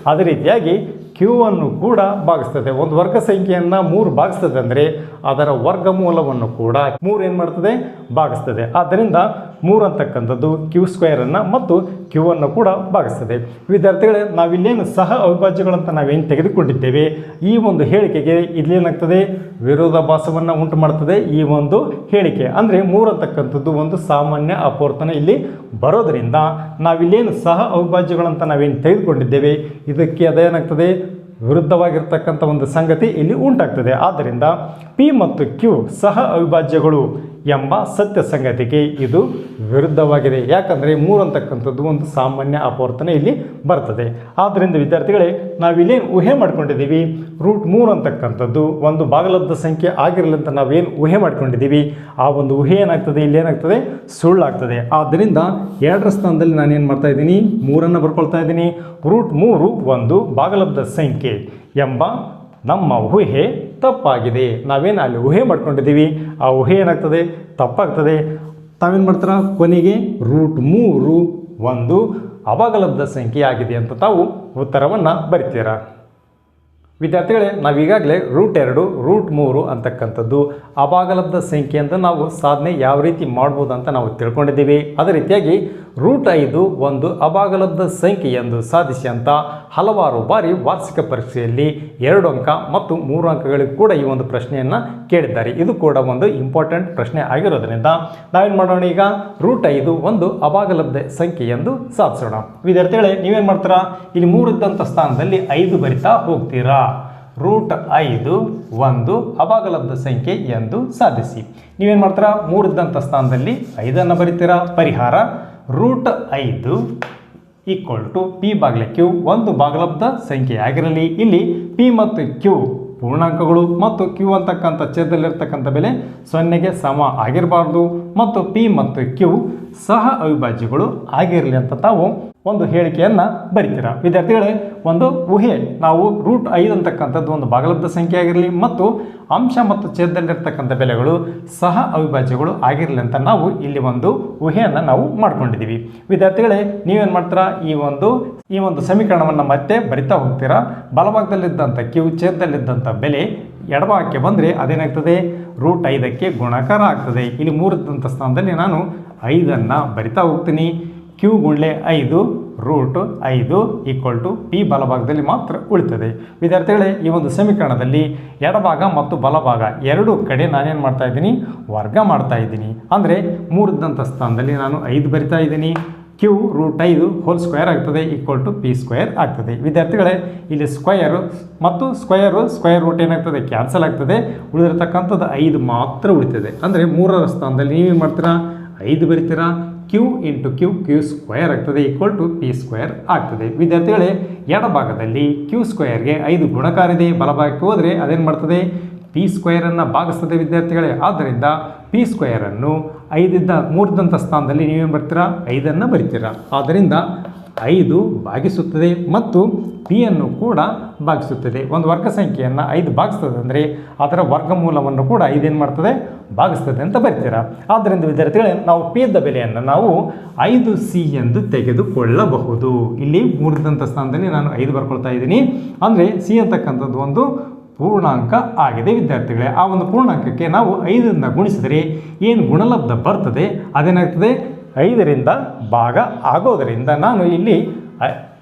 ಅದೇ ರೀತಿಯಾಗಿ ಕ್ಯೂ ಅನ್ನು ಕೂಡ ಭಾಗಿಸ್ತದೆ. ಒಂದು ವರ್ಗ ಸಂಖ್ಯೆಯನ್ನು ಮೂರು ಭಾಗಿಸ್ತದೆ ಅಂದರೆ ಅದರ ವರ್ಗಮೂಲವನ್ನು ಕೂಡ ಮೂರು ಏನು ಮಾಡ್ತದೆ? ಭಾಗಿಸ್ತದೆ. ಆದ್ದರಿಂದ ಮೂರು ಅಂತಕ್ಕಂಥದ್ದು ಕ್ಯೂ ಸ್ಕ್ವೇರನ್ನು ಮತ್ತು ಕ್ಯೂ ಅನ್ನು ಕೂಡ ಭಾಗಿಸ್ತದೆ. ವಿದ್ಯಾರ್ಥಿಗಳೇ, ನಾವಿಲ್ಲೇನು ಸಹ ಅವಿಭಾಜ್ಯಗಳಂತ ನಾವೇನು ತೆಗೆದುಕೊಂಡಿದ್ದೇವೆ? ಈ ಒಂದು ಹೇಳಿಕೆಗೆ ಇಲ್ಲೇನಾಗ್ತದೆ? ವಿರೋಧಾಭಾಸವನ್ನು ಉಂಟು ಮಾಡ್ತದೆ ಈ ಒಂದು ಹೇಳಿಕೆ. ಅಂದರೆ ಮೂರು ಅಂತಕ್ಕಂಥದ್ದು ಒಂದು ಸಾಮಾನ್ಯ ಅಪವರ್ತನ ಇಲ್ಲಿ ಬರೋದರಿಂದ ನಾವಿಲ್ಲೇನು ಸಹ ಅವಿಭಾಜ್ಯಗಳಂತ ನಾವೇನು ತೆಗೆದುಕೊಂಡಿದ್ದೇವೆ? ಇದಕ್ಕೆ ಅದೇನಾಗ್ತದೆ? ವಿರುದ್ಧವಾಗಿರ್ತಕ್ಕಂಥ ಒಂದು ಸಂಗತಿ ಇಲ್ಲಿ ಉಂಟಾಗ್ತದೆ. ಆದ್ದರಿಂದ ಪಿ ಮತ್ತು ಕ್ಯೂ ಸಹ ಅವಿಭಾಜ್ಯಗಳು. ಎಂಬ ಸತ್ಯ ಸಂಗತಿಗೆ ಇದು ವಿರುದ್ಧವಾಗಿದೆ. ಯಾಕಂದರೆ ಮೂರು ಅಂತಕ್ಕಂಥದ್ದು ಒಂದು ಸಾಮಾನ್ಯ ಅಪವರ್ತನೆ ಇಲ್ಲಿ ಬರ್ತದೆ. ಆದ್ದರಿಂದ ವಿದ್ಯಾರ್ಥಿಗಳೇ, ನಾವಿಲ್ಲೇನು ಊಹೆ ಮಾಡ್ಕೊಂಡಿದ್ದೀವಿ? ರೂಟ್ ಮೂರು ಅಂತಕ್ಕಂಥದ್ದು ಒಂದು ಭಾಗಲಬ್ಧ ಸಂಖ್ಯೆ ಆಗಿರಲಿ ಅಂತ ನಾವೇನು ಊಹೆ ಮಾಡ್ಕೊಂಡಿದ್ದೀವಿ? ಆ ಒಂದು ಊಹೆ ಏನಾಗ್ತದೆ? ಇಲ್ಲಿ ಏನಾಗ್ತದೆ? ಸುಳ್ಳಾಗ್ತದೆ. ಆದ್ದರಿಂದ ಎರಡರ ಸ್ಥಾನದಲ್ಲಿ ನಾನೇನು ಮಾಡ್ತಾ ಇದ್ದೀನಿ? ಮೂರನ್ನು ಬರ್ಕೊಳ್ತಾ ಇದ್ದೀನಿ. ರೂಟ್ ಮೂರು ಒಂದು ಬಾಗಲಬ್ಧ ಸಂಖ್ಯೆ ಎಂಬ ನಮ್ಮ ಊಹೆ ತಪ್ಪಾಗಿದೆ. ನಾವೇನು ಅಲ್ಲಿ ಊಹೆ ಮಾಡ್ಕೊಂಡಿದ್ದೀವಿ? ಆ ಊಹೆ ಏನಾಗ್ತದೆ? ತಪ್ಪಾಗ್ತದೆ. ತಾವೇನು ಮಾಡ್ತಾರ? ಕೊನೆಗೆ ರೂಟ್ ಮೂರು ಒಂದು ಅವಗಲಬ್ಧ ಸಂಖ್ಯೆ ಆಗಿದೆ ಅಂತ ತಾವು ಉತ್ತರವನ್ನು ಬರಿತೀರ? ವಿದ್ಯಾರ್ಥಿಗಳೇ, ನಾವೀಗಾಗಲೇ ರೂಟ್ ಎರಡು, ರೂಟ್ ಮೂರು ಅಂತಕ್ಕಂಥದ್ದು ಅಭಾಗಲಬ್ಧ ಸಂಖ್ಯೆ ಅಂತ ನಾವು ಸಾಧನೆ ಯಾವ ರೀತಿ ಮಾಡ್ಬೋದು ಅಂತ ನಾವು ತಿಳ್ಕೊಂಡಿದ್ದೀವಿ. ಅದೇ ರೀತಿಯಾಗಿ ರೂಟ್ ಐದು ಒಂದು ಅಬಾಗಲದ ಸಂಖ್ಯೆ ಎಂದು ಸಾಧಿಸಿ ಅಂತ ಹಲವಾರು ಬಾರಿ ವಾರ್ಷಿಕ ಪರೀಕ್ಷೆಯಲ್ಲಿ ಎರಡು ಅಂಕ ಮತ್ತು ಮೂರು ಅಂಕಗಳಿಗೆ ಕೂಡ ಈ ಒಂದು ಪ್ರಶ್ನೆಯನ್ನು ಕೇಳಿದ್ದಾರೆ. ಇದು ಕೂಡ ಒಂದು ಇಂಪಾರ್ಟೆಂಟ್ ಪ್ರಶ್ನೆ ಆಗಿರೋದ್ರಿಂದ ನಾವೇನು ಮಾಡೋಣ ಈಗ? ರೂಟ್ ಐದು ಒಂದು ಅಬಾಗಲಬ್ಧ ಸಂಖ್ಯೆ ಎಂದು ಸಾಧಿಸೋಣ. ವಿದ್ಯಾರ್ಥಿಗಳೇ, ನೀವೇನು ಮಾಡ್ತೀರಾ? ಇಲ್ಲಿ ಮೂರು ಇದ್ದಂಥ ಸ್ಥಾನದಲ್ಲಿ ಐದು ಬರಿತಾ ಹೋಗ್ತೀರಾ? ರೂಟ್ ಐದು ಒಂದು ಅಬಾಗಲಬ್ಧ ಸಂಖ್ಯೆ ಎಂದು ಸಾಧಿಸಿ. ನೀವೇನು ಮಾಡ್ತೀರಾ? ಮೂರು ಇದ್ದಂಥ ಸ್ಥಾನದಲ್ಲಿ ಐದನ್ನು ಬರಿತೀರಾ? ಪರಿಹಾರ ರೂಟ್ ಐದು ಈಕ್ವಲ್ ಟು ಪಿ ಬಾಗಿಲ ಕ್ಯೂ ಒಂದು ಭಾಗಲಬ್ಧ ಸಂಖ್ಯೆ ಆಗಿರಲಿ. ಇಲ್ಲಿ ಪಿ ಮತ್ತು ಕ್ಯೂ ಪೂರ್ಣಾಂಕಗಳು ಮತ್ತು ಕ್ಯೂ ಅಂತಕ್ಕಂಥ ಛೇದದಲ್ಲಿರ್ತಕ್ಕಂಥ ಬೆಲೆ ಸೊನ್ನೆಗೆ ಸಮ ಆಗಿರಬಾರ್ದು ಮತ್ತು ಪಿ ಮತ್ತು ಕ್ಯೂ ಸಹ ಅವಿಭಾಜ್ಯಗಳು ಆಗಿರಲಿ ಅಂತ ತಾವು ಒಂದು ಹೇಳಿಕೆಯನ್ನು ಬರಿತೀರ? ವಿದ್ಯಾರ್ಥಿಗಳೇ, ಒಂದು ಊಹೆ. ನಾವು ರೂಟ್ ಐದು ಅಂತಕ್ಕಂಥದ್ದು ಒಂದು ಭಾಗಲಬ್ಧ ಸಂಖ್ಯೆ ಆಗಿರಲಿ ಮತ್ತು ಅಂಶ ಮತ್ತು ಛೇದದಲ್ಲಿರ್ತಕ್ಕಂಥ ಬೆಲೆಗಳು ಸಹ ಅವಿಭಾಜ್ಯಗಳು ಆಗಿರಲಿ ಅಂತ ನಾವು ಇಲ್ಲಿ ಒಂದು ಊಹೆಯನ್ನು ನಾವು ಮಾಡ್ಕೊಂಡಿದ್ದೀವಿ. ವಿದ್ಯಾರ್ಥಿಗಳೇ, ನೀವೇನು ಮಾಡ್ತೀರಾ? ಈ ಒಂದು ಈ ಒಂದು ಸಮೀಕರಣವನ್ನು ಮತ್ತೆ ಬರಿತಾ ಹೋಗ್ತೀರಾ? ಬಲಭಾಗದಲ್ಲಿದ್ದಂಥ ಕ್ಯೂ ಛೇದದಲ್ಲಿದ್ದಂಥ ಬೆಲೆ ಎಡಭಾಗಕ್ಕೆ ಬಂದರೆ ಅದೇನಾಗ್ತದೆ? ರೂಟ್ ಐದಕ್ಕೆ ಗುಣಾಕಾರ ಆಗ್ತದೆ. ಇಲ್ಲಿ ಮೂರಿದ್ದಂಥ ಸ್ಥಾನದಲ್ಲಿ ನಾನು ಐದನ್ನು ಬರಿತಾ ಹೋಗ್ತೀನಿ. ಕ್ಯೂ ಗುಂಡ್ಲೆ ಐದು, ರೂಟ್ ಐದು ಈಕ್ವಲ್ ಟು ಪಿ ಬಲಭಾಗದಲ್ಲಿ ಮಾತ್ರ ಉಳಿತದೆ. ವಿದ್ಯಾರ್ಥಿಗಳೇ, ಈ ಒಂದು ಸಮೀಕರಣದಲ್ಲಿ ಎಡಭಾಗ ಮತ್ತು ಬಲಭಾಗ ಎರಡೂ ಕಡೆ ನಾನೇನು ಮಾಡ್ತಾ ಇದ್ದೀನಿ? ವರ್ಗ ಮಾಡ್ತಾ ಇದ್ದೀನಿ. ಅಂದರೆ ಮೂರದಂಥ ಸ್ಥಾನದಲ್ಲಿ ನಾನು ಐದು ಬರಿತಾ ಇದ್ದೀನಿ. ಕ್ಯೂ ರೂಟ್ ಐದು ಹೋಲ್ ಸ್ಕ್ವೇರ್ ಆಗ್ತದೆ ಈಕ್ವಲ್ ಟು ಪಿ ಸ್ಕ್ವೇರ್ ಆಗ್ತದೆ. ವಿದ್ಯಾರ್ಥಿಗಳೇ, ಇಲ್ಲಿ ಸ್ಕ್ವಯರು ಮತ್ತು ಸ್ಕ್ವಯರು ಸ್ಕ್ವಯರ್ ರೂಟ್ ಏನಾಗ್ತದೆ? ಕ್ಯಾನ್ಸಲ್ ಆಗ್ತದೆ. ಉಳಿದಿರತಕ್ಕಂಥದ್ದು ಐದು ಮಾತ್ರ ಉಳಿತದೆ. ಅಂದರೆ ಮೂರರ ಸ್ಥಾನದಲ್ಲಿ ನೀವೇನು ಮಾಡ್ತೀರಾ? ಐದು ಬರಿತೀರಾ? Q into q q square ಆಗ್ತದೆ ಈಕ್ವಲ್ ಟು ಪಿ ಸ್ಕ್ವೇರ್ ಆಗ್ತದೆ. ವಿದ್ಯಾರ್ಥಿಗಳೇ, ಎಡಭಾಗದಲ್ಲಿ ಕ್ಯೂ ಸ್ಕ್ವೇರ್ಗೆ ಐದು ಗುಣಕಾರ ಇದೆ. ಬಲಭಾಗಕ್ಕೆ ಹೋದರೆ ಅದೇನು ಮಾಡ್ತದೆ? ಪಿ ಸ್ಕ್ವೇರನ್ನು ಭಾಗಿಸ್ತದೆ ವಿದ್ಯಾರ್ಥಿಗಳೇ. ಆದ್ದರಿಂದ ಪಿ ಸ್ಕ್ವೇರನ್ನು ಐದಿದ್ದ ಮೂರ್ದಂಥ ಸ್ಥಾನದಲ್ಲಿ ನೀವೇನು ಬರ್ತೀರಾ? ಐದನ್ನು ಬರಿತೀರಾ. ಆದ್ದರಿಂದ ಐದು ಭಾಗಿಸುತ್ತದೆ ಮತ್ತು ಪಿಯನ್ನು ಕೂಡ ಭಾಗಿಸುತ್ತದೆ. ಒಂದು ವರ್ಗ ಸಂಖ್ಯೆಯನ್ನು ಐದು ಭಾಗಿಸ್ತದೆ ಅಂದರೆ ಅದರ ವರ್ಗಮೂಲವನ್ನು ಕೂಡ ಐದೇನು ಮಾಡ್ತದೆ? ಭಾಗಿಸ್ತದೆ ಅಂತ ಬರ್ತೀರಾ. ಆದ್ದರಿಂದ ವಿದ್ಯಾರ್ಥಿಗಳೇ, ನಾವು ಪಿ ದ ಬೆಲೆಯನ್ನು ನಾವು ಐದು ಸಿ ಎಂದು ತೆಗೆದುಕೊಳ್ಳಬಹುದು. ಇಲ್ಲಿ ಮೂರದಂಥ ಸ್ಥಾನದಲ್ಲಿ ನಾನು ಐದು ಬರ್ಕೊಳ್ತಾ ಇದ್ದೀನಿ. ಅಂದರೆ ಸಿ ಅಂತಕ್ಕಂಥದ್ದು ಒಂದು ಪೂರ್ಣಾಂಕ ಆಗಿದೆ. ವಿದ್ಯಾರ್ಥಿಗಳೇ, ಆ ಒಂದು ಪೂರ್ಣಾಂಕಕ್ಕೆ ನಾವು ಐದರಿಂದ ಗುಣಿಸಿದರೆ ಏನು ಗುಣಲಬ್ಧ ಬರ್ತದೆ? ಅದೇನಾಗ್ತದೆ? ಐದರಿಂದ ಭಾಗ ಆಗೋದರಿಂದ ನಾನು ಇಲ್ಲಿ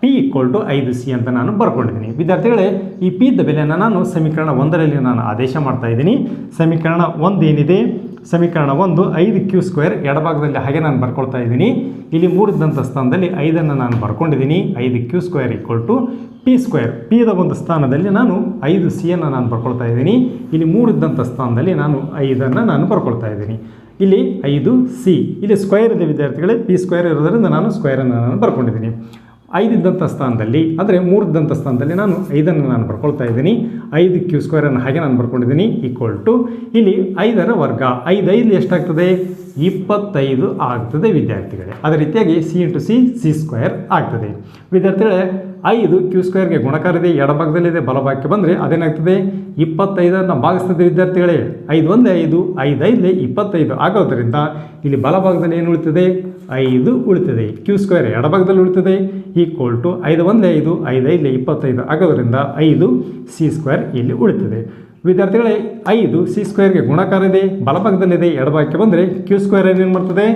ಪಿ ಈಕ್ವಲ್ ಟು ಐದು ಸಿ ಅಂತ ನಾನು ಬರ್ಕೊಂಡಿದ್ದೀನಿ. ವಿದ್ಯಾರ್ಥಿಗಳೇ, ಈ ಪಿ ಇದ್ದ ಬೆಲೆಯನ್ನು ನಾನು ಸಮೀಕರಣ ಒಂದರಲ್ಲಿ ನಾನು ಆದೇಶ ಮಾಡ್ತಾ ಇದ್ದೀನಿ. ಸಮೀಕರಣ ಒಂದೇನಿದೆ? ಸಮೀಕರಣ ಒಂದು, ಐದು ಕ್ಯೂ ಸ್ಕ್ವೇರ್ ಎಡಭಾಗದಲ್ಲಿ ಹಾಗೆ ನಾನು ಬರ್ಕೊಳ್ತಾ ಇದ್ದೀನಿ. ಇಲ್ಲಿ ಮೂರಿದ್ದಂಥ ಸ್ಥಾನದಲ್ಲಿ ಐದನ್ನು ನಾನು ಬರ್ಕೊಂಡಿದ್ದೀನಿ. ಐದು q square equal to p square ಪಿದ ಒಂದು ಸ್ಥಾನದಲ್ಲಿ ನಾನು ಐದು ಸಿಯನ್ನು ನಾನು ಬರ್ಕೊಳ್ತಾ ಇದ್ದೀನಿ. ಇಲ್ಲಿ ಮೂರಿದ್ದಂಥ ಸ್ಥಾನದಲ್ಲಿ ನಾನು ಐದನ್ನು ನಾನು ಬರ್ಕೊಳ್ತಾ ಇದ್ದೀನಿ. ಇಲ್ಲಿ ಐದು ಸಿ ಇಲ್ಲಿ ಸ್ಕ್ವೇರ್ ಇದೆ ವಿದ್ಯಾರ್ಥಿಗಳೇ ಪಿ ಸ್ಕ್ವೇರ್ ಇರೋದರಿಂದ ನಾನು ಸ್ಕ್ವೇರನ್ನು ನಾನು ಬರ್ಕೊಂಡಿದ್ದೀನಿ. ಐದಿದ್ದಂಥ ಸ್ಥಾನದಲ್ಲಿ ಅಂದರೆ ಮೂರಿದ್ದಂಥ ಸ್ಥಾನದಲ್ಲಿ ನಾನು ಐದನ್ನು ನಾನು ಬರ್ಕೊಳ್ತಾ ಇದ್ದೀನಿ. ಐದು ಕ್ಯೂ ಸ್ಕ್ವೇರನ್ನು ಹಾಗೆ ನಾನು ಬರ್ಕೊಂಡಿದ್ದೀನಿ ಈಕ್ವಲ್ ಟು ಇಲ್ಲಿ ಐದರ ವರ್ಗ, ಐದು ಐದು ಎಷ್ಟಾಗ್ತದೆ? ಇಪ್ಪತ್ತೈದು ಆಗ್ತದೆ ವಿದ್ಯಾರ್ಥಿಗಳೇ. ಅದೇ ರೀತಿಯಾಗಿ c into c c square ಆಗ್ತದೆ. ವಿದ್ಯಾರ್ಥಿಗಳೇ, ಐದು ಕ್ಯೂ ಸ್ಕ್ವೇರ್ಗೆ ಗುಣಕಾರ ಇದೆ ಎಡಭಾಗದಲ್ಲಿದೆ ಬಲಭಾಗಕ್ಕೆ ಬಂದರೆ ಅದೇನಾಗ್ತದೆ? ಇಪ್ಪತ್ತೈದನ್ನು ಭಾಗಿಸ್ತದೆ ವಿದ್ಯಾರ್ಥಿಗಳೇ. ಐದು ಒಂದೇ ಐದು ಐದು ಐದು ಇಪ್ಪತ್ತೈದು ಆಗೋದರಿಂದ ಇಲ್ಲಿ ಬಲಭಾಗದಲ್ಲಿ ಏನು ಉಳಿತದೆ? ಐದು ಉಳಿತದೆ. ಕ್ಯೂ ಸ್ಕ್ವೇರ್ ಎಡಭಾಗದಲ್ಲಿ ಉಳಿತದೆ ಈಕ್ವಲ್ ಟು ಐದು ಒಂದೇ ಐದು ಐದು ಐದಲೇ ಇಪ್ಪತ್ತೈದು ಆಗೋದರಿಂದ ಐದು ಸಿ ಸ್ಕ್ವೇರ್ ಇಲ್ಲಿ ಉಳಿತದೆ. ವಿದ್ಯಾರ್ಥಿಗಳೇ, ಐದು ಸಿ ಸ್ಕ್ವೇರ್ಗೆ ಗುಣಕಾರ ಇದೆ, ಬಲಭಾಗದಲ್ಲಿದೆ, ಎಡಭಾಗಕ್ಕೆ ಬಂದರೆ ಕ್ಯೂ ಸ್ಕ್ವೇರ್ ಏನು ಮಾಡ್ತದೆ?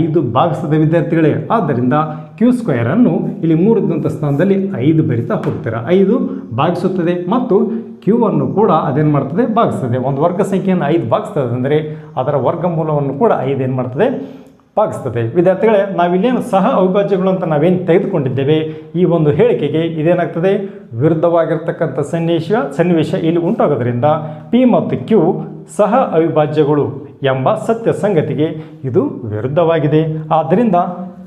ಐದು ಭಾಗಿಸ್ತದೆ ವಿದ್ಯಾರ್ಥಿಗಳೇ. ಆದ್ದರಿಂದ ಕ್ಯೂ ಸ್ಕ್ವೇರನ್ನು ಇಲ್ಲಿ ಮೂರದಂಥ ಸ್ಥಾನದಲ್ಲಿ ಐದು ಬರಿತಾ ಹೋಗ್ತೀರಾ? ಐದು ಭಾಗಿಸುತ್ತದೆ ಮತ್ತು ಕ್ಯೂ ಅನ್ನು ಕೂಡ ಅದೇನು ಮಾಡ್ತದೆ? ಭಾಗಿಸ್ತದೆ. ಒಂದು ವರ್ಗ ಸಂಖ್ಯೆಯನ್ನು ಐದು ಭಾಗಿಸ್ತದೆ ಅಂದರೆ ಅದರ ವರ್ಗಮೂಲವನ್ನು ಕೂಡ ಐದು ಏನು ಮಾಡ್ತದೆ? ಭಾಗಿಸ್ತದೆ ವಿದ್ಯಾರ್ಥಿಗಳೇ, ನಾವಿಲ್ಲೇನು ಸಹ ಅವಿಭಾಜ್ಯಗಳು ಅಂತ ನಾವೇನು ತೆಗೆದುಕೊಂಡಿದ್ದೇವೆ? ಈ ಒಂದು ಹೇಳಿಕೆಗೆ ಇದೇನಾಗ್ತದೆ? ವಿರುದ್ಧವಾಗಿರ್ತಕ್ಕಂಥ ಸನ್ನಿವೇಶ ಸನ್ನಿವೇಶ ಇಲ್ಲಿ ಉಂಟಾಗೋದ್ರಿಂದ ಪಿ ಮತ್ತು ಕ್ಯೂ ಸಹ ಅವಿಭಾಜ್ಯಗಳು ಎಂಬ ಸತ್ಯ ಸಂಗತಿಗೆ ಇದು ವಿರುದ್ಧವಾಗಿದೆ. ಆದ್ದರಿಂದ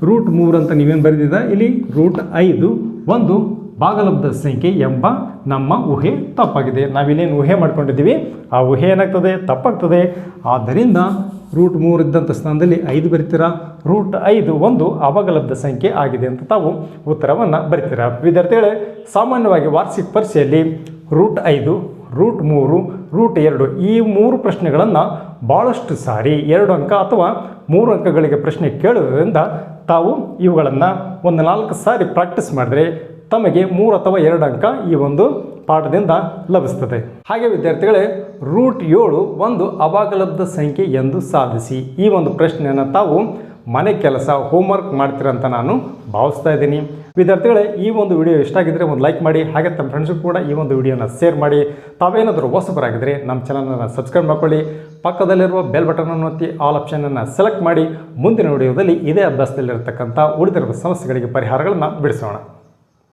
ರೂಟ್ ಮೂರು ಅಂತ ನೀವೇನು ಬರೆದಿದ್ದ ಇಲ್ಲಿ ರೂಟ್ ಐದು, ಒಂದು ಭಾಗಲಬ್ಧ ಸಂಖ್ಯೆ ಎಂಬ ನಮ್ಮ ಊಹೆ ತಪ್ಪಾಗಿದೆ. ನಾವಿಲ್ಲೇನು ಊಹೆ ಮಾಡ್ಕೊಂಡಿದ್ದೀವಿ? ಆ ಊಹೆ ಏನಾಗ್ತದೆ? ತಪ್ಪಾಗ್ತದೆ. ಆದ್ದರಿಂದ ರೂಟ್ ಮೂರು ಇದ್ದಂಥ ಸ್ಥಾನದಲ್ಲಿ ಐದು ಬರಿತೀರಾ? ರೂಟ್ ಐದು, ಒಂದು ಅವಗಲಬ್ಧ ಸಂಖ್ಯೆ ಆಗಿದೆ ಅಂತ ತಾವು ಉತ್ತರವನ್ನು ಬರಿತೀರಾ? ವಿದ್ಯಾರ್ಥಿಗಳೇ, ಸಾಮಾನ್ಯವಾಗಿ ವಾರ್ಷಿಕ ಪರೀಕ್ಷೆಯಲ್ಲಿ ರೂಟ್ ಐದು, ರೂಟ್ ಮೂರು, ರೂಟ್ ಎರಡು ಈ ಮೂರು ಪ್ರಶ್ನೆಗಳನ್ನು ಭಾಳಷ್ಟು ಸಾರಿ, ಎರಡು ಅಂಕ ಅಥವಾ ಮೂರು ಅಂಕಗಳಿಗೆ ಪ್ರಶ್ನೆ ಕೇಳೋದ್ರಿಂದ ತಾವು ಇವುಗಳನ್ನು ಒಂದು ನಾಲ್ಕು ಸಾರಿ ಪ್ರಾಕ್ಟೀಸ್ ಮಾಡಿದ್ರೆ ತಮಗೆ ಮೂರು ಅಥವಾ ಎರಡು ಅಂಕ ಈ ಒಂದು ಪಾಠದಿಂದ ಲಭಿಸ್ತದೆ ಹಾಗೆ ವಿದ್ಯಾರ್ಥಿಗಳೇ, ರೂಟ್ ಏಳು ಒಂದು ಅವಾಗಲಬ್ಧ ಸಂಖ್ಯೆ ಎಂದು ಸಾಧಿಸಿ. ಈ ಒಂದು ಪ್ರಶ್ನೆಯನ್ನು ತಾವು ಮನೆ ಕೆಲಸ ಹೋಮ್ವರ್ಕ್ ಮಾಡ್ತೀರಂತ ನಾನು ಭಾವಿಸ್ತಾ ಇದ್ದೀನಿ. ವಿದ್ಯಾರ್ಥಿಗಳೇ, ಈ ಒಂದು ವಿಡಿಯೋ ಇಷ್ಟ ಆಗಿದ್ದರೆ ಒಂದು ಲೈಕ್ ಮಾಡಿ, ಹಾಗೆ ತಮ್ಮ ಫ್ರೆಂಡ್ಸ್ಗೂ ಕೂಡ ಈ ಒಂದು ವಿಡಿಯೋನ ಶೇರ್ ಮಾಡಿ. ತಾವೇನಾದರೂ ಹೊಸಬರಾಗಿದ್ದರೆ ನಮ್ಮ ಚಾನಲನ್ನು ಸಬ್ಸ್ಕ್ರೈಬ್ ಮಾಡ್ಕೊಳ್ಳಿ. ಪಕ್ಕದಲ್ಲಿರುವ ಬೆಲ್ ಬಟನನ್ನು ಒತ್ತಿ ಆಲ್ ಆಪ್ಷನನ್ನು ಸೆಲೆಕ್ಟ್ ಮಾಡಿ. ಮುಂದಿನ ವಿಡಿಯೋದಲ್ಲಿ ಇದೇ ಅಭ್ಯಾಸದಲ್ಲಿರತಕ್ಕಂಥ ಉಳಿದಿರುವ ಸಮಸ್ಯೆಗಳಿಗೆ ಪರಿಹಾರಗಳನ್ನು ಬಿಡಿಸೋಣ.